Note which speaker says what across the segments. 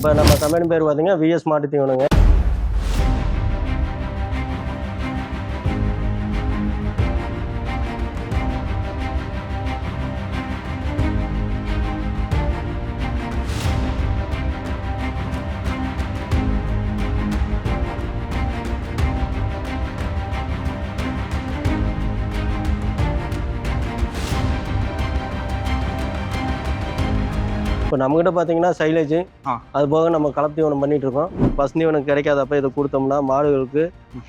Speaker 1: இப்போ நம்ம கம்பெனி பேர் பார்த்தீங்கன்னா விஎஸ் மாட்டு இப்போ நம்மகிட்ட பார்த்தீங்கன்னா சைலேஜ். அது போக நம்ம கலப்பு தீவனம் பண்ணிட்டு இருக்கோம் பசு தீவனம் கிடைக்காதப்ப இதை கொடுத்தோம்னா மாடுகளுக்கு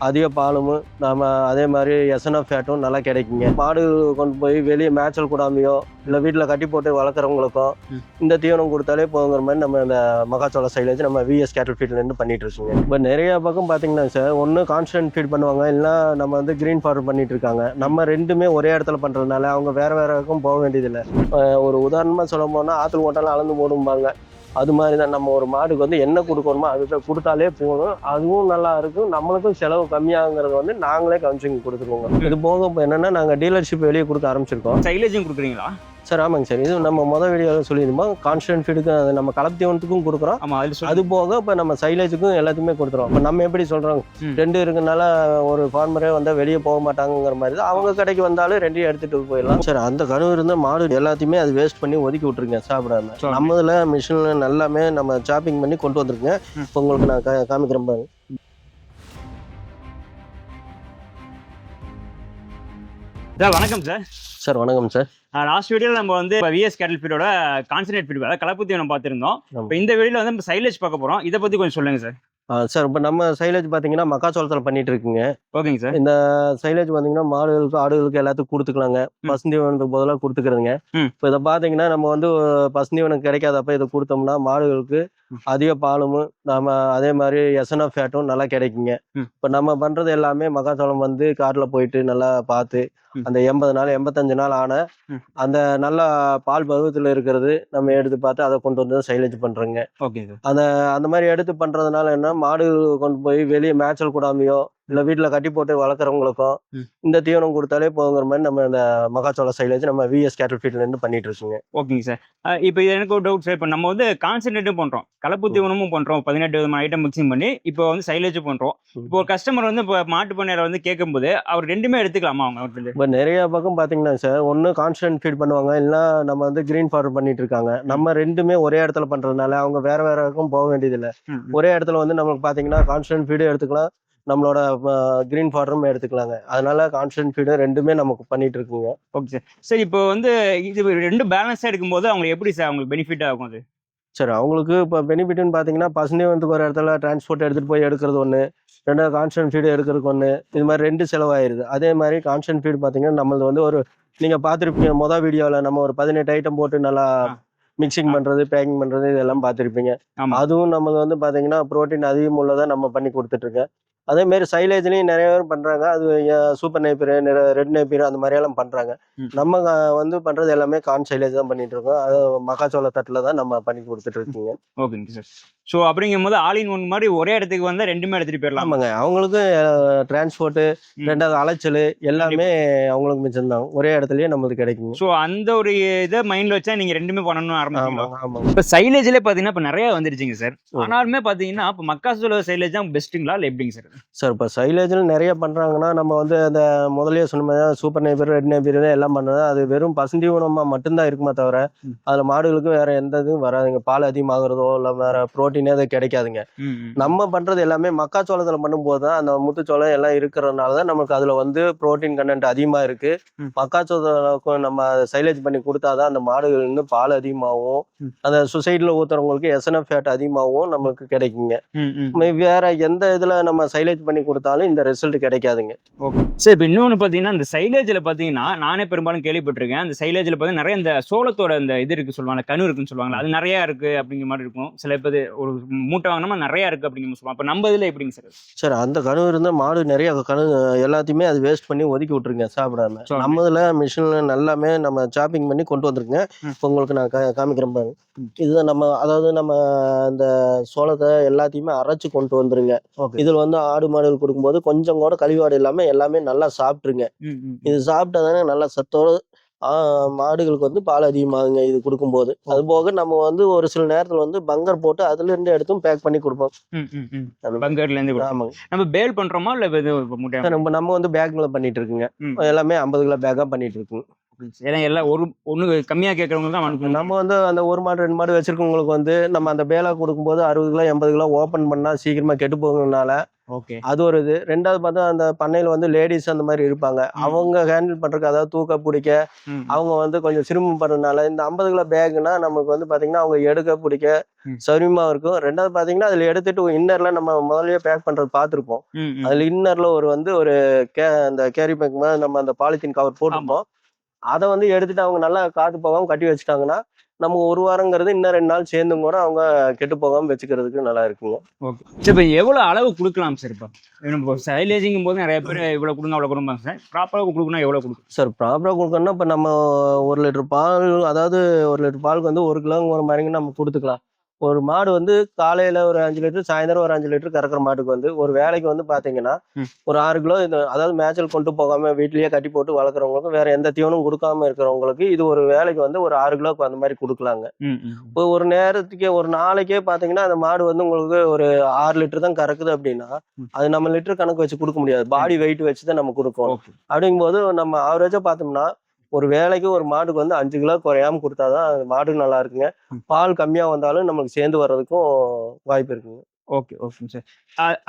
Speaker 1: அதிக பாலும் நம்ம அதே மாதிரி எசனா ஃபேட்டும் நல்லா கிடைக்குங்க. மாடு கொண்டு போய் வெளியே மேய்ச்சல் கூடாமையோ இல்லை வீட்டில் கட்டி போட்டு வளர்க்குறவங்களுக்கும். இந்த தீவனம் கொடுத்தாலே போங்கிற மாதிரி நம்ம இந்த மகாச்சோள சைலேஜ் நம்ம விஎஸ் கேட்டல் ஃபீட்லேருந்து பண்ணிட்டு இருக்கோங்க. இப்போ நிறைய பக்கம் பார்த்தீங்கன்னா சார் ஒன்று கான்ஸ்டன்ட் ஃபீட் பண்ணுவாங்க இல்லை நம்ம வந்து க்ரீன் ஃபார்ம் பண்ணிட்டு இருக்காங்க. நம்ம ரெண்டுமே ஒரே இடத்துல பண்ணுறதுனால அவங்க வேற வேற பக்கம் போக வேண்டியதில்லை. ஒரு உதாரணமாக சொல்ல போனால் ஆற்றுல ஓட்டாலும் அளந்து போடும்பாங்க. அது மாதிரி தான் நம்ம ஒரு மாடுக்கு வந்து என்ன கொடுக்கணுமோ அதுக்கு கொடுத்தாலே போதும். அதுவும் நல்லா இருக்கும். நம்மளுக்கும் செலவு கம்மியாகுங்கிறது வந்து நாங்களே கவுன்சிலிங் கொடுத்துருவோங்க. இது போக இப்போ என்னன்னா நாங்கள் டீலர்ஷிப் வெளியே கொடுக்க ஆரம்பிச்சிருக்கோம்.
Speaker 2: சைலேஜும் கொடுக்குறீங்களா?
Speaker 1: சார் ஆமாங்க சார். இது நம்ம மொதல் வீடியோவில் சொல்லியிருந்தோம் கான்ஸ்டன்ட் ஃபீடுக்கு அது நம்ம கலப்பு தீவனத்துக்கும் கொடுக்குறோம். அது போக இப்போ நம்ம சைலேஜுக்கும் எல்லாத்தையுமே கொடுத்துருவோம் இப்போ நம்ம எப்படி சொல்கிறோம். ரெண்டு இருக்கனால ஒரு ஃபார்மரே வந்தால் வெளியே போக மாட்டாங்கங்கிற மாதிரி தான். அவங்க கடைக்கு வந்தாலும் ரெண்டையும் எடுத்துகிட்டு போயிடலாம். சார் அந்த கனவு இருந்த மாடு எல்லாத்தையுமே அது வேஸ்ட் பண்ணி ஒதுக்கி விட்ருங்க சாப்பிடாம.
Speaker 2: சரி.
Speaker 1: நம்ம இதில் மிஷினில் எல்லாமே நம்ம சாப்பிங் பண்ணி கொண்டு வந்திருக்கேன்
Speaker 2: ம்.
Speaker 1: இப்போ உங்களுக்கு நான் கா- காமிக்கிறேன் பாருங்க.
Speaker 2: சார் வணக்கம் சார்.
Speaker 1: சார் வணக்கம் சார்.
Speaker 2: லாஸ்ட் வீடியோவில் நம்ம வந்து விஎஸ் கேட்டல் ஃபீடோட கான்சன்ட்ரேட் ஃபீட் அதாவது கலப்பு தீவனம் பார்த்துருந்தோம். இப்போ இந்த வீடியோவில் வந்து சைலேஜ் பார்க்க போகிறோம் இதை பற்றி கொஞ்சம் சொல்லுங்கள் சார்
Speaker 1: சார் இப்போ நம்ம சைலேஜ் பார்த்தீங்கன்னா மக்காச்சோளத்தில் பண்ணிட்டு இருக்குங்க
Speaker 2: ஓகேங்க சார்
Speaker 1: இந்த சைலேஜ் பார்த்தீங்கன்னா மாடுகளுக்கு ஆடுகளுக்கு எல்லாத்துக்கும் கொடுத்துக்கலாங்க. பசுந்தீவனத்துக்கு பதிலாக கொடுத்துக்கிறதுங்க. இப்போ இதை பார்த்தீங்கன்னா நம்ம வந்து பசுந்தீவனம் கிடைக்காதப்ப இதை கொடுத்தோம்னா மாடுகளுக்கு. அதிக பாலும் நம்ம அதே மாதிரி எசனா ஃபேட்டும் நல்லா கிடைக்குங்க. இப்போ நம்ம பண்ணுறது எல்லாமே மக்காச்சோளம் வந்து காட்டில் போயிட்டு நல்லா பார்த்து. அந்த எண்பது நாள் எண்பத்தஞ்சு நாள் ஆன. அந்த நல்ல பால் பருவத்தில் இருக்கிறது நம்ம எடுத்து பார்த்து அதை கொண்டு வந்து சைலேஜ் பண்ணுறோங்க
Speaker 2: ஓகே சார்
Speaker 1: அந்த மாதிரி எடுத்து பண்றதுனால என்ன மாடு கொண்டு போய் வெளியே மேய்ச்சல் கூடாமையோ இல்ல வீட்டுல கட்டி போட்டு வளர்க்குறவங்களுக்கும்
Speaker 2: ம்.
Speaker 1: இந்த தீவனம் கொடுத்தாலே போங்கிற மாதிரி நம்ம இந்த மகாச்சோள சைலேஜ் நம்ம விஎஸ் கேட்டல் ஃபீட்ல இருந்து பண்ணிட்டு இருக்கோங்க.
Speaker 2: ஓகேங்க சார் இப்போ இது எனக்கு ஒரு டவுட் சார் இப்போ நம்ம வந்து கான்சன்ட்ரேட்டும் பண்ணுறோம் கலப்பு தீவனமும் பண்ணுறோம் பதினெட்டு விதமான ஐட்டம் மிக்சிங் பண்ணி இப்போ வந்து சைலேஜும் பண்ணுறோம் இப்போ ஒரு கஸ்டமர் வந்து இப்போ மாட்டு பண்ணையார வந்து கேட்கும்போது அவர் ரெண்டுமே எடுத்துக்கலாமா அவங்க
Speaker 1: இப்போ நிறைய பக்கம் பாத்தீங்கன்னா சார் ஒன்று கான்ஸ்டன்ட் ஃபீட் பண்ணுவாங்க இல்லைன்னா நம்ம வந்து கிரீன் ஃபார்ம் பண்ணிட்டு இருக்காங்க. நம்ம ரெண்டுமே ஒரே இடத்துல பண்றதுனால அவங்க வேற வேற பக்கம் போக வேண்டியதில்லை. ஒரே இடத்துல வந்து நம்மளுக்கு பாத்தீங்கன்னா கான்ஸ்டன்ட் ஃபீடும் எடுத்துக்கலாம். நம்மளோட கிரீன் ஃபார்மும் எடுத்துக்கலாங்க. அதனால கான்ஸ்டன்ட் ஃபீடும் ரெண்டுமே நமக்கு பண்ணிட்டு இருக்குங்க.
Speaker 2: ஓகே சார் சார் இப்போ வந்து இது ரெண்டு பேலன்ஸாக எடுக்கும்போது அவங்களுக்கு எப்படி சார் அவங்களுக்கு பெனிஃபிட் ஆகும் அது?
Speaker 1: சரி அவங்களுக்கு இப்போ பெனிஃபிட்னு பார்த்தீங்கன்னா பசுந்தீவனத்துக்கு ஒரு இடத்துல டிரான்ஸ்போர்ட் எடுத்துகிட்டு போய் எடுக்கிறது ஒன்று ரெண்டாவது கான்ஸ்டன்ட் ஃபீடு எடுக்கிறதுக்கு ஒன்று இது மாதிரி ரெண்டு செலவாயிருது. அதே மாதிரி கான்ஸ்டன்ட் ஃபீடு பார்த்தீங்கன்னா நம்மளது வந்து ஒரு நீங்கள் பார்த்துருப்பீங்க மொதல் வீடியோவில் நம்ம ஒரு பதினெட்டு ஐட்டம் போட்டு நல்லா. மிக்சிங் பண்ணுறது பேக்கிங் பண்ணுறது இதெல்லாம் பார்த்துருப்பீங்க. அதுவும் நம்ம வந்து பார்த்தீங்கன்னா ப்ரோட்டீன் அதிகம் உள்ளதை நம்ம பண்ணி கொடுத்துட்ருக்கேன் அதேமாரி சைலேஜ்லேயும் நிறைய பேர் பண்ணுறாங்க அது சூப்பர் நைப்பர் ரெட் நைப்பர் அந்த மாதிரியெல்லாம் பண்ணுறாங்க நம்ம வந்து பண்ணுறது எல்லாமே கான் சைலேஜ் தான் பண்ணிட்டு இருக்கோம் அது மக்காச்சோள தட்டில் தான் நம்ம பண்ணி கொடுத்துட்டு இருக்கீங்க
Speaker 2: ஓகேங்க சார். ஸோ அப்படிங்கும் போது ஆல் இன் ஒன் மாதிரி ஒரே இடத்துக்கு வந்தால் ரெண்டுமே எடுத்துகிட்டு போயிடலாம்.
Speaker 1: ஆமாங்க. அவங்களுக்கு டிரான்ஸ்போர்ட்டு. ரெண்டாவது அலைச்சல் எல்லாமே அவங்களுக்கு மிச்சம்தான். ஒரே இடத்துலயே நம்மளுக்கு கிடைக்குங்க.
Speaker 2: ஸோ அந்த ஒரு இதை மைண்டில் வச்சா நீங்கள் ரெண்டுமே
Speaker 1: ஆமாங்க ஆமாங்க.
Speaker 2: இப்போ சைலேஜ்ல பார்த்தீங்கன்னா இப்போ நிறைய வந்துருச்சுங்க சார். ஆனாலுமே பார்த்தீங்கன்னா இப்போ மக்காசோள சைலேஜ் தான் பெஸ்ட்டுங்களா? இல்லை எப்படிங்க சார்?
Speaker 1: சார் இப்போ சைலேஜில் நிறைய பண்ணுறாங்கன்னா நம்ம வந்து அந்த முதலே சொன்ன மாதிரி சூப்பர் நைபர் ரெட் நைபர் எல்லாம் பண்ணுறது அது வெறும் பசுந்தீவனமாக மட்டும்தான் இருக்குமே தவிர. அதில் மாடுகளுக்கு வேற எந்த இதுவும் வராதுங்க. பால் அதிகமாகிறதோ இல்லை வேற ப்ரோட்டீனே அது கிடைக்காதுங்க. நம்ம பண்ணுறது எல்லாமே மக்காச்சோளத்தில் பண்ணும்போது தான் அந்த முத்துச்சோளம் எல்லாம் இருக்கிறதுனால தான் நமக்கு அதில் வந்து ப்ரோட்டீன் கண்டென்ட் அதிகமாக இருக்குது
Speaker 2: ம்.
Speaker 1: மக்காச்சோளம் நம்ம சைலேஜ் பண்ணி கொடுத்தா தான் அந்த மாடுகள் வந்து பால் அதிகமாகவும்
Speaker 2: ம்.
Speaker 1: அந்த சொசைட்டியில் ஊற்றுறவங்களுக்கு எஸ்என்எஃப் ஃபேட் அதிகமாகவும் நமக்கு கிடைக்குங்க. வேற எந்த இதில் நம்ம சைலேஜ் பண்ணி கொடுத்தாலும் இந்த ரிசல்ட் கிடைக்காதுங்க.
Speaker 2: ஓகே. சார் இப்போ இன்னொன்று பார்த்தீங்கன்னா இந்த சைலேஜில் பார்த்தீங்கன்னா நானே பெரும்பாலும் கேள்விப்பட்டிருக்கேன். அந்த சைலேஜில் பார்த்தீங்கன்னா நிறைய இந்த சோளத்தோட இந்த இது இருக்கு சொல்லுவாங்க கணு இருக்குன்னு சொல்லுவாங்க அது நிறையா இருக்கு அப்படிங்கிற மாதிரி இருக்கும். சில பேர் ஒரு மூட்டை வாங்கினோமா நிறையா இருக்கு அப்படிங்கிற சொல்லுவாங்க. அப்போ நம்ம இதில் எப்படிங்க சார்?
Speaker 1: சார் அந்த கனவு இருந்தால் மாடு நிறைய கனவு எல்லாத்தையுமே அது வேஸ்ட் பண்ணி ஒதுக்கி விட்டுருங்க சாப்பிடாம. நம்ம இதில் மிஷினில் எல்லாமே நம்ம சாப்பிங் பண்ணி கொண்டு வந்திருக்கேன்
Speaker 2: ம்.
Speaker 1: இப்போ உங்களுக்கு நான் காமிக்கிறேன் பாருங்க. இதுதான் நம்ம அதாவது நம்ம இந்த சோளத்தை எல்லாத்தையுமே அரைச்சு கொண்டு வந்துருங்க. இதில் வந்து ஆடு மாடுகள் கொடுக்கும்போது கொஞ்சம் கூட கழிவாடு இல்லாமல் எல்லாமே நல்லா சாப்பிட்ருங்க இது சாப்பிட்டா தானே நல்லா சத்தோடு மாடுகளுக்கு வந்து பால் அதிகமாகுங்க இது கொடுக்கும்போது. அது போக நம்ம வந்து ஒரு சில நேரத்தில் வந்து பங்கர் போட்டு அதுல இருந்து எடுத்தும் பேக் பண்ணி கொடுப்போம்.
Speaker 2: பங்கர்ல இருந்து.
Speaker 1: ஆமாங்க.
Speaker 2: நம்ம பேல் பண்றோமா இல்ல
Speaker 1: நம்ம நம்ம வந்து பேக்ல பண்ணிட்டு இருக்குங்க. எல்லாமே ஐம்பது கிலோ பேக்கா பண்ணிட்டு இருக்குங்க
Speaker 2: ஏன்னா எல்லாம் ஒரு ஒண்ணு கம்மியா கேட்கறவங்க தான் அனுப்பணும்
Speaker 1: நம்ம வந்து அந்த ஒரு மாடு ரெண்டு மாடு வச்சிருக்கவங்களுக்கு வந்து நம்ம அந்த பேலா கொடுக்கும்போது அறுபது கிலோ எண்பது கிலோ ஓப்பன் பண்ணா சீக்கிரமா கெட்டு போகிறதுனால
Speaker 2: ஓகே.
Speaker 1: அது ஒரு இது. ரெண்டாவது பார்த்தா அந்த பண்ணையில வந்து லேடிஸ் அந்த மாதிரி இருப்பாங்க. அவங்க ஹேண்டில் பண்றதுக்கு அதாவது தூக்க பிடிக்க அவங்க வந்து கொஞ்சம் சிரமப்படுறதுனால இந்த ஐம்பது கிலோ பேக்னா நமக்கு வந்து பாத்தீங்கன்னா அவங்க எடுக்க பிடிக்க
Speaker 2: ம்.
Speaker 1: சௌரியமா இருக்கும். ரெண்டாவது பாத்தீங்கன்னா அதுல எடுத்துட்டு இன்னர்ல நம்ம முதல்லயே பேக் பண்றது பார்த்துருப்போம். அதுல இன்னர்ல ஒரு வந்து ஒரு கே அந்த கேரி பேக் மாதிரி நம்ம அந்த பாலித்தீன் கவர் போட்டிருப்போம். அதை வந்து எடுத்துட்டு அவங்க நல்லா காத்து போகாம கட்டி வச்சுட்டாங்கன்னா நம்ம ஒரு வாரங்கிறது இன்னும் ரெண்டு நாள் சேர்ந்தும் கூட அவங்க கெட்டு போகாம வச்சுக்கிறதுக்கு நல்லா இருக்குங்க.
Speaker 2: ஓகே. சரி இப்போ எவ்வளவு அளவு கொடுக்கலாம் சார் இப்போ? இப்போ சைலேஜிங்கும் போது நிறைய பேர் இவ்வளவு கொடுங்க அவ்வளவு கொடுப்பாங்க சார் ப்ராப்பராக கொடுக்கணும் எவ்வளவு கொடுக்கும்
Speaker 1: சார் ப்ராப்பராக கொடுக்கணும்னா இப்போ நம்ம ஒரு லிட்டர் பால் அதாவது ஒரு லிட்டர் பாலுக்கு வந்து ஒரு கிலோங்கிற மாதிரிங்க நம்ம கொடுத்துக்கலாம். ஒரு மாடு வந்து காலையில் ஒரு அஞ்சு லிட்டர் சாயந்தரம் ஒரு அஞ்சு லிட்டர் கறக்கிற மாட்டுக்கு வந்து ஒரு வேலைக்கு வந்து பார்த்தீங்கன்னா
Speaker 2: ம்.
Speaker 1: ஒரு ஆறு கிலோ அதாவது மேய்ச்சல் கொண்டு போகாமல் வீட்லேயே கட்டி போட்டு வளர்க்குறவங்களுக்கு வேற எந்த தீவனும் கொடுக்காம இருக்கிறவங்களுக்கு இது ஒரு வேலைக்கு வந்து ஒரு ஆறு கிலோக்கு அந்த மாதிரி கொடுக்கலாங்க. இப்போ ஒரு நேரத்துக்கே ஒரு நாளைக்கே பார்த்தீங்கன்னா அந்த மாடு வந்து உங்களுக்கு ஒரு ஆறு லிட்டர் தான் கறக்குது அப்படின்னா. அது நம்ம லிட்டர் கணக்கு வச்சு கொடுக்க முடியாது பாடி வெயிட் வச்சு தான் நம்ம கொடுக்கணும் அப்படிங்கும்போது நம்ம ஆவரேஜாக பார்த்தோம்னா ஒரு வேலைக்கு ஒரு மாட்டுக்கு வந்து அஞ்சு கிலோ குறையாம கொடுத்தாதான் அது மாடு நல்லா இருக்குங்க. பால் கம்மியாக வந்தாலும் நம்மளுக்கு சேர்ந்து வர்றதுக்கும் வாய்ப்பு இருக்குங்க.
Speaker 2: Okay okay sir.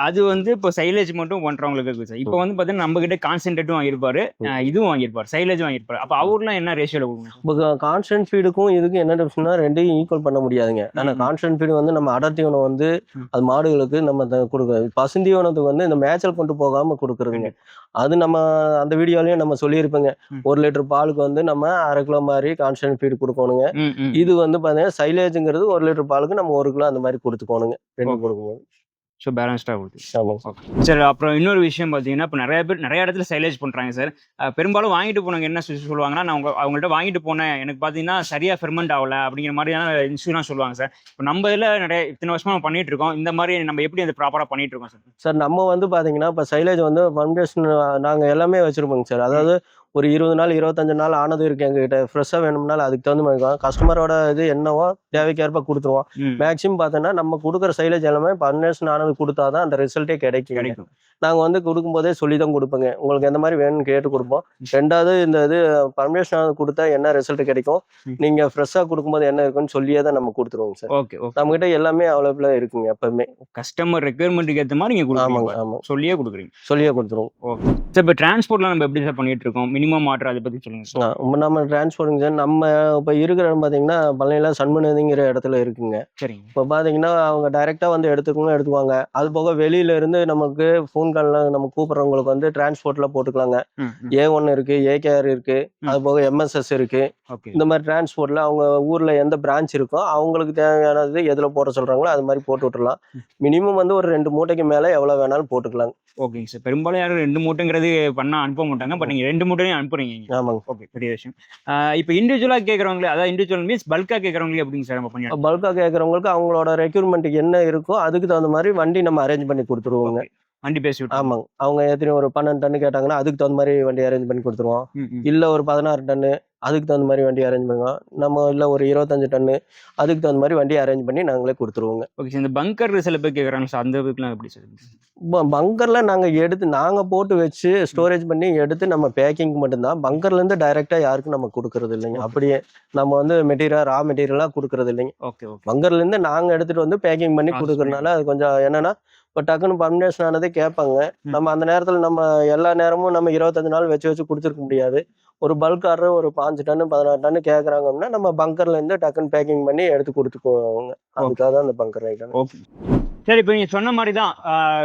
Speaker 2: அது வந்து இப்போ சைலேஜ் மட்டும் பண்றவங்களுக்கு இருக்கு சார். இப்போ வந்து பார்த்தீங்கன்னா நம்ம கிட்ட கான்சென்ட்ரேட்டும் வாங்கியிருப்பாரு. இதுவும் வாங்கியிருப்பாரு. சைலேஜ் வாங்கியிருப்பாரு. அப்போ அவர்லாம் என்ன ரேஷியோல கொடுக்கணும்
Speaker 1: இப்போ கான்ஸ்டன்ட் ஃபீடுக்கும் இதுக்கும் என்ன டிஃப்ரெண்ட்னா ரெண்டையும் ஈக்குவல் பண்ண முடியாதுங்க. ஆனால். கான்ஸ்டன்ட் ஃபீடு வந்து நம்ம அடர் தீவனம் வந்து. அது மாடுகளுக்கு நம்ம கொடுக்குறது பசுந்தீவனத்துக்கு வந்து இந்த மேய்ச்சல் கொண்டு போகாம கொடுக்குறதுங்க. அது நம்ம அந்த வீடியோலயும் நம்ம சொல்லியிருப்போங்க. ஒரு லிட்டர் பாலுக்கு வந்து நம்ம அரை கிலோ மாதிரி கான்ஸ்டன்ட் ஃபீடு கொடுக்கணுங்க. இது வந்து பார்த்தீங்கன்னா சைலேஜுங்கிறது ஒரு லிட்டர் பாலுக்கு நம்ம ஒரு கிலோ அந்த மாதிரி கொடுத்துக்கோணுங்க ரெண்டு. கொடுக்கும்போது
Speaker 2: ஸோ பேலன்ஸ்டாக கொடுத்து சார் அப்புறம் இன்னொரு விஷயம் பார்த்தீங்கன்னா இப்போ நிறைய பேர் நிறைய இடத்துல சைலேஜ் பண்ணுறாங்க சார் பெரும்பாலும் வாங்கிட்டு போனவங்க என்ன சொல்லி சொல்லுவாங்கன்னா நான் உங்க அவங்கள்ட்ட வாங்கிட்டு போனேன். எனக்கு பார்த்தீங்கன்னா சரியாக ஃபெர்மெண்ட் ஆகல அப்படிங்கிற மாதிரியான இன்சூரன்ஸ் சொல்லுவாங்க சார் இப்போ நம்ம இதில் நிறைய இத்தனை வருஷமா நம்ம பண்ணிட்டு இருக்கோம். இந்த மாதிரி நம்ம எப்படி அதை ப்ராப்பராக பண்ணிட்டு இருக்கோம் சார்
Speaker 1: சார் நம்ம வந்து பாத்தீங்கன்னா இப்போ சைலேஜ் வந்து ஃபவுண்டேஷன் நாங்கள் எல்லாமே வச்சிருப்போங்க சார் அதாவது ஒரு இருபது நாள் இருபத்தஞ்சு நாள் ஆனது இருக்கு எங்ககிட்ட. ஃப்ரெஷ்ஷாக வேணும்னாலும் அதுக்கு தகுந்த மாதிரி கஸ்டமரோட இது என்னவோ தேவைக்கேற்ப கொடுத்துருவோம். மேக்ஸிமம் பார்த்தோன்னா நம்ம கொடுக்குற சைலேஜ் எல்லாமே ஃபவுண்டேஷன் ஆனது கொடுத்தா தான் அந்த ரிசல்ட்டே கிடைக்கும்
Speaker 2: கிடைக்கும்.
Speaker 1: நாங்கள் வந்து கொடுக்கும்போதே சொல்லி தான் கொடுப்போங்க. உங்களுக்கு எந்த மாதிரி வேணும்னு கேட்டு கொடுப்போம். ரெண்டாவது இந்த இது பர்மிஷன் ஆனது கொடுத்தா என்ன ரிசல்ட் கிடைக்கும். நீங்கள் ஃப்ரெஷ்ஷாக கொடுக்கும்போது என்ன இருக்குன்னு சொல்லியே தான் நம்ம கொடுத்துருவோங்க சார்.
Speaker 2: ஓகே
Speaker 1: நம்மகிட்ட எல்லாமே அவைலபிளாக இருக்குங்க எப்பவுமே.
Speaker 2: கஸ்டமர் ரெக்குயர்மெண்ட்டுக்கு ஏற்ற மாதிரி நீங்கள்
Speaker 1: ஆமாங்க ஆமாங்க.
Speaker 2: சொல்லியே கொடுக்குறீங்க.
Speaker 1: சொல்லியே கொடுத்துருவோம்.
Speaker 2: ஓகே. சார் இப்போ டிரான்ஸ்போர்ட்லாம் நம்ம எப்படி சார் பண்ணிட்டு இருக்கோம்? மினிமம் மாற்று அதை பற்றி சொல்லுங்க. சார்
Speaker 1: ஆ, இப்ப நம்ம டிரான்ஸ்போர்ட்டிங் சார் நம்ம இப்போ இருக்கிற இடம் பார்த்தீங்கன்னா பழனியில் சண்முகங்கிற இடத்துல இருக்குங்க.
Speaker 2: சரிங்க.
Speaker 1: இப்போ பார்த்தீங்கன்னா அவங்க டைரெக்டாக வந்து எடுத்துக்கணும் எடுத்துக்குவாங்க. அது போக வெளியில இருந்து நமக்கு ஃபோன் காலில் நம்ம கூப்பிட்றவங்களுக்கு வந்து டிரான்ஸ்போர்ட்டில் போட்டுக்கலாங்க. ஏ ஒன் இருக்கு ஏகேஆர் இருக்கு. அது போக எம்எஸ்எஸ் இருக்கு.
Speaker 2: ஓகே.
Speaker 1: இந்த மாதிரி டிரான்ஸ்போர்ட்ல அவங்க ஊர்ல எந்த பிரான்ச் இருக்கோ அவங்களுக்கு தேவையானது எதுல போட சொல்றாங்களோ அது மாதிரி போட்டு விட்டுறலாம். மினிமம் வந்து ஒரு ரெண்டு மூட்டைக்கு மேல எவ்வளவு வேணாலும் போட்டுக்கலாங்க.
Speaker 2: ஓகேங்க சார். பெரும்பாலும் யாரும் ரெண்டு மூட்டைங்கிறது பண்ண அனுப்ப மாட்டாங்க. பட் நீங்கள் ரெண்டு மூட்டையும் அனுப்புறீங்க.
Speaker 1: ஆமாங்க.
Speaker 2: ஓகே பெரிய விஷயம். இப்போ இண்டிவிஜுவலாக கேட்குறவங்களே அதாவது இண்டிவிஜுவல் மீன்ஸ் பல்காக கேட்குறவங்களே எப்படிங்க சார் நம்ம பண்ணி
Speaker 1: பல்கா கேட்கறவங்களுக்கு அவங்களோட ரெக்யூர்மெண்ட்டுக்கு என்ன இருக்கோ அதுக்கு தகுந்த மாதிரி வண்டி நம்ம அரேஞ்ச் பண்ணி கொடுத்துருவோங்க.
Speaker 2: வண்டி பேசி
Speaker 1: ஆமாங்க. அவங்க எத்தனை ஒரு பன்னெண்டு டன்னு கேட்டாங்கன்னா அதுக்கு தகுந்த மாதிரி வண்டி அரேஞ்ச் பண்ணி கொடுத்துருவோம். இல்ல ஒரு பதினாறு டன்னு அதுக்கு தகுந்த மாதிரி வண்டி அரேஞ்ச் பண்ணுவோம் நம்ம இல்ல ஒரு இருபத்தஞ்சு டன்னு அதுக்கு தகுந்த மாதிரி வண்டி அரேஞ்ச் பண்ணி நாங்களே கொடுத்துருவோங்க.
Speaker 2: ஓகே சார் இந்த பங்கர் சில பேர் கேட்குறாங்க சார் அந்த இதுக்குலாம் எப்படி சார்
Speaker 1: பங்கர்ல நாங்க எடுத்து நாங்க போட்டு வச்சு ஸ்டோரேஜ் பண்ணி எடுத்து நம்ம பேக்கிங் மட்டும்தான். பங்கர்ல இருந்து டைரக்டா யாருக்கும் நம்ம கொடுக்கறது இல்லைங்க. அப்படியே நம்ம வந்து மெட்டீரியல் ரா மெட்டீரியலா கொடுக்கறது இல்லைங்க.
Speaker 2: ஓகே ஓகே
Speaker 1: பங்கர்ல இருந்து நாங்க எடுத்துட்டு வந்து பேக்கிங் பண்ணி
Speaker 2: Process
Speaker 1: கொடுக்கறதுனால அது கொஞ்சம் என்னன்னா இப்போ டக்குன்னு பர்மினேஷன் ஆனதே கேட்பாங்க. நம்ம அந்த நேரத்துல நம்ம எல்லா நேரமும் நம்ம இருபத்தஞ்சு நாள் வச்சு வச்சு கொடுத்துருக்க முடியாது. ஒரு பல்க் ஆர்டர் ஒரு பாஞ்சு டன்னு பதினாறு டன்னு கேட்குறாங்க அப்படின்னா நம்ம பங்கர்ல இருந்து டக்குன்னு பேக்கிங் பண்ணி எடுத்து கொடுத்துக்குவோங்க. அதுக்காக தான் அந்த பங்கர் ஐட்டம்
Speaker 2: ஓகே சரி இப்போ நீங்கள் சொன்ன மாதிரி தான்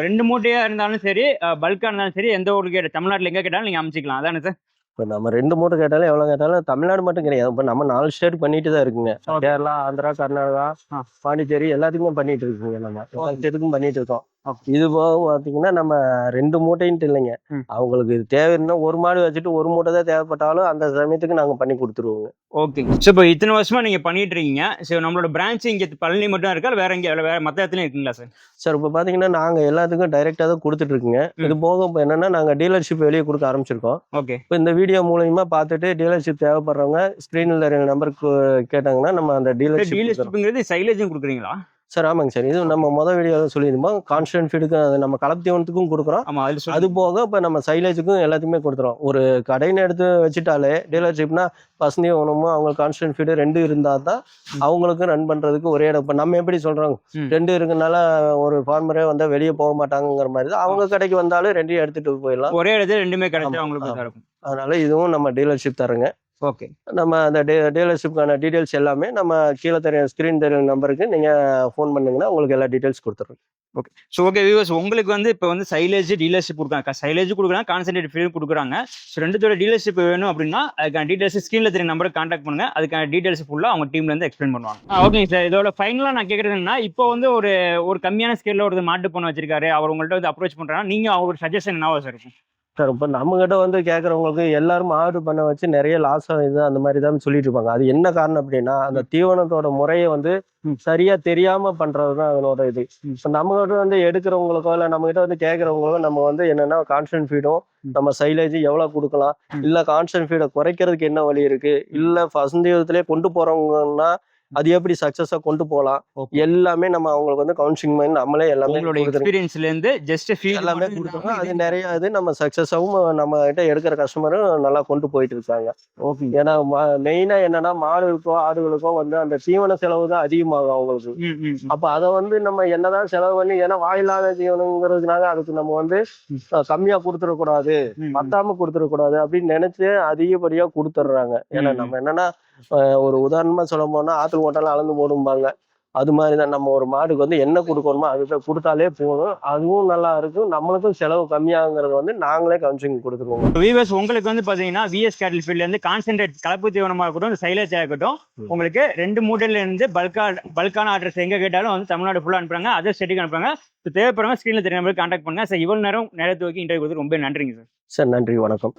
Speaker 2: ரெண்டு மூட்டையாக இருந்தாலும் சரி பல்காக இருந்தாலும் சரி எந்த ஊருக்கு கேட்டு தமிழ்நாட்டில் எங்கே கேட்டாலும் நீங்கள் அமைச்சிக்கலாம். அதானே சார்?
Speaker 1: இப்போ நம்ம ரெண்டு மூட்டை கேட்டாலும் எவ்வளோ கேட்டாலும் தமிழ்நாடு மட்டும் கிடையாது. இப்போ நம்ம நாலு ஸ்டேட் பண்ணிட்டு தான் இருக்குங்க. கேரளா ஆந்திரா கர்நாடகா. பாண்டிச்சேரி எல்லாத்துக்குமே பண்ணிட்டு இருக்குங்க நம்ம. எல்லா ஸ்டேட்டுக்கும் பண்ணிட்டு இருக்கோம். இது போக பார்த்தீங்கன்னா நம்ம ரெண்டு மூட்டைன்ட்டு இல்லைங்க. அவங்களுக்கு இது தேவைன்னா ஒரு மாடு வச்சுட்டு ஒரு மூட்டை தான் தேவைப்பட்டாலும் அந்த சமயத்துக்கு நாங்கள் பண்ணி கொடுத்துருவோங்க.
Speaker 2: ஓகே ஸோ இப்போ இத்தனை வருஷமா நீங்க பண்ணிட்டு இருக்கீங்க. ஸோ நம்மளோட பிரான்ச் இங்க பழனி மட்டும் இருக்கா? வேற எங்க வேற மத்த இடத்துலயும் இருக்குங்களா சார்?
Speaker 1: சார் இப்போ பார்த்தீங்கன்னா நாங்கள் எல்லாத்துக்கும் டைரெக்டாக தான் கொடுத்துட்டு இருக்குங்க. இது போக இப்போ என்னன்னா நாங்கள் டீலர்ஷிப் வெளியே கொடுக்க ஆரம்பிச்சிருக்கோம்.
Speaker 2: ஓகே.
Speaker 1: இப்போ இந்த வீடியோ மூலயமா பார்த்துட்டு டீலர்ஷிப் தேவைப்படுறவங்க ஸ்க்ரீனில் நம்பருக்கு கேட்டாங்கன்னா நம்ம அந்த டீலர்ஷிப்
Speaker 2: டீலர்ஷிப்ங்கிறது சைலேஜும் கொடுக்குறீங்களா?
Speaker 1: சார் ஆமாங்க சார். இது நம்ம மொதல் வீடியோவில் சொல்லியிருந்தோம். கான்ஸ்டன்ட் ஃபீடுக்கு அது நம்ம கலப்தீவனத்துக்கும் கொடுக்குறோம்.
Speaker 2: ஆமா அதுல சொல்லு.
Speaker 1: அது போக இப்போ நம்ம சைலேஜுக்கும் எல்லாத்துக்குமே கொடுத்துறோம். ஒரு கடைன்னு எடுத்து வச்சுட்டாலே டீலர்ஷிப்னா பசந்தி உணவும் அவங்க கான்ஸ்டன்ட் ஃபீடு ரெண்டு இருந்தால் தான் அவங்களுக்கு ரன் பண்ணுறதுக்கு ஒரே இடம். இப்போ நம்ம எப்படி சொல்கிறோம். ரெண்டு இருக்கனால ஒரு ஃபார்மரே வந்தால் வெளியே போக மாட்டாங்கங்கிற மாதிரி தான். அவங்க கடைக்கு வந்தாலும் ரெண்டையும் எடுத்துகிட்டு போயிடலாம்.
Speaker 2: ஒரே இடத்துல ரெண்டுமே கிடைச்சா அவங்களுக்கு இருக்கும்
Speaker 1: அதனால இதுவும் நம்ம டீலர்ஷிப் தரங்க
Speaker 2: ஓகே.
Speaker 1: நம்ம அந்த டீ டீலர்ஷிப்க்கான டீட்டெயில்ஸ் எல்லாமே நம்ம கீழே தெரிய ஸ்க்ரீன் தெரிய நம்பருக்கு நீங்கள் ஃபோன் பண்ணீங்கன்னா உங்களுக்கு எல்லா டீட்டெயில்ஸ் கொடுத்துருவோம்
Speaker 2: ஸோ ஓகே வியூவர்ஸ் உங்களுக்கு வந்து இப்போ வந்து சைலேஜ் டீலர்ஷிப் கொடுக்குறாங்க. சைலேஜ் கொடுக்குறாங்க கான்சன்ட்ரேட் ஃபீல் கொடுக்குறாங்க. ஸோ ரெண்டுத்தோட டீலர்ஷிப் வேணும் அப்படின்னா அதுக்கான டீடைல்ஸ் ஸ்க்ரீனில் தெரிய நம்பருக்கு கான்டாக்ட் பண்ணுங்க. அதுக்கான டீடைல்ஸ் ஃபுல்லாக அவங்க டீம்ல இருந்து எக்ஸ்பிளைன் பண்ணுவாங்க. ஓகேங்க சார் இதோட ஃபைனலாக நான் கேட்குறது என்னன்னா இப்போ வந்து ஒரு ஒரு கம்மியான ஸ்கேலில் ஒரு மாட்டு பொண்ணு வச்சிருக்காரு. அவர் உங்கள்ட்ட வந்து அப்ரோச் பண்ணுறாங்க நீங்கள் அவர் சஜஷன் என்னவா சார் இருக்கும்?
Speaker 1: சார் இப்போ நம்மகிட்ட வந்து கேட்குறவங்களுக்கு எல்லாரும் ஆர்டர் பண்ண வச்சு நிறைய லாஸ் ஆகுது அந்த மாதிரி தான் சொல்லிட்டு இருப்பாங்க அது என்ன காரணம் அப்படின்னா அந்த தீவனத்தோட முறையை வந்து. சரியா தெரியாம பண்றது தான் அதனோட இது இப்போ நம்மகிட்ட வந்து எடுக்கிறவங்களுக்கோ இல்லை நம்மகிட்ட வந்து கேட்குறவங்களுக்கோ நம்ம வந்து என்னன்னா கான்ஸ்டன்ட் ஃபீடும். நம்ம சைலேஜ் எவ்வளோ கொடுக்கலாம். இல்லை கான்ஸ்டன்ட் ஃபீடை குறைக்கிறதுக்கு என்ன வழி இருக்கு இல்லை ஃபசந்தீவத்திலே கொண்டு போறவங்கன்னா அது எப்படி சக்ஸஸாக கொண்டு போகலாம் எல்லாமே நம்ம அவங்களுக்கு வந்து கவுன்சிலிங் பண்ணி நம்மளே எல்லாமே.
Speaker 2: எக்ஸ்பீரியன்ஸ்ல இருந்து ஜஸ்ட் ஃபீல்
Speaker 1: எல்லாமே கொடுத்துருக்கோம் அது நிறைய இது நம்ம சக்சஸாகவும் நம்ம கிட்ட எடுக்கிற கஸ்டமரும் நல்லா கொண்டு போயிட்டு இருக்காங்க.
Speaker 2: ஓகே.
Speaker 1: ஏன்னா மெயினா என்னன்னா மாடுகளுக்கோ ஆடுகளுக்கோ வந்து அந்த தீவன செலவு தான் அதிகமாகும் அவங்களுக்கு. அப்ப அதை வந்து நம்ம என்னதான் செலவு பண்ணி ஏன்னா வாயில்லாத தீவனங்கிறதுனால அதுக்கு நம்ம வந்து கம்மியா கொடுத்துடக்கூடாது. பத்தாம கொடுத்துடக்கூடாது அப்படின்னு நினைச்சு அதிகப்படியா கொடுத்துட்றாங்க. ஏன்னா நம்ம என்னன்னா ஒரு உதாரணமா சொல்ல போனா ஆத்துல ஓட்டெல்லாம் அளந்து போடும்பாங்க. அது மாதிரி தான் நம்ம ஒரு மாடுக்கு வந்து என்ன கொடுக்கணுமோ அதுக்கு கொடுத்தாலே போதும். அதுவும் நல்லா இருக்கும். நம்மளுக்கும் செலவு கம்மியாகுங்கிறது வந்து நாங்களே கவுன்சிலிங் கொடுத்துருவோம்.
Speaker 2: வியூவர்ஸ் உங்களுக்கு வந்து பாத்தீங்கன்னா விஎஸ் கேட்டல் ஃபீல்ட்ல இருந்து கான்சென்ட்ரேட் கலப்பு தீவனமா இருக்கட்டும் இந்த சைலேஜா இருக்கட்டும். உங்களுக்கு ரெண்டு மூட்டையில இருந்து பல்கா பல்கான ஆர்டர்ஸ் எங்க கேட்டாலும் வந்து தமிழ்நாடு ஃபுல்லா அனுப்புறாங்க. அதர் ஸ்டேட்டுக்கு அனுப்புறாங்க. So, தேவைப்படுறவங்க ஸ்கிரீன்ல தெரிய நம்பருக்கு கான்டாக்ட் பண்ணுங்க. சார் இவ்வளவு நேரம் நேரத்து வைக்க இன்டர்வியூ கொடுத்து ரொம்ப நன்றிங்க சார்.
Speaker 1: சார் நன்றி. வணக்கம்.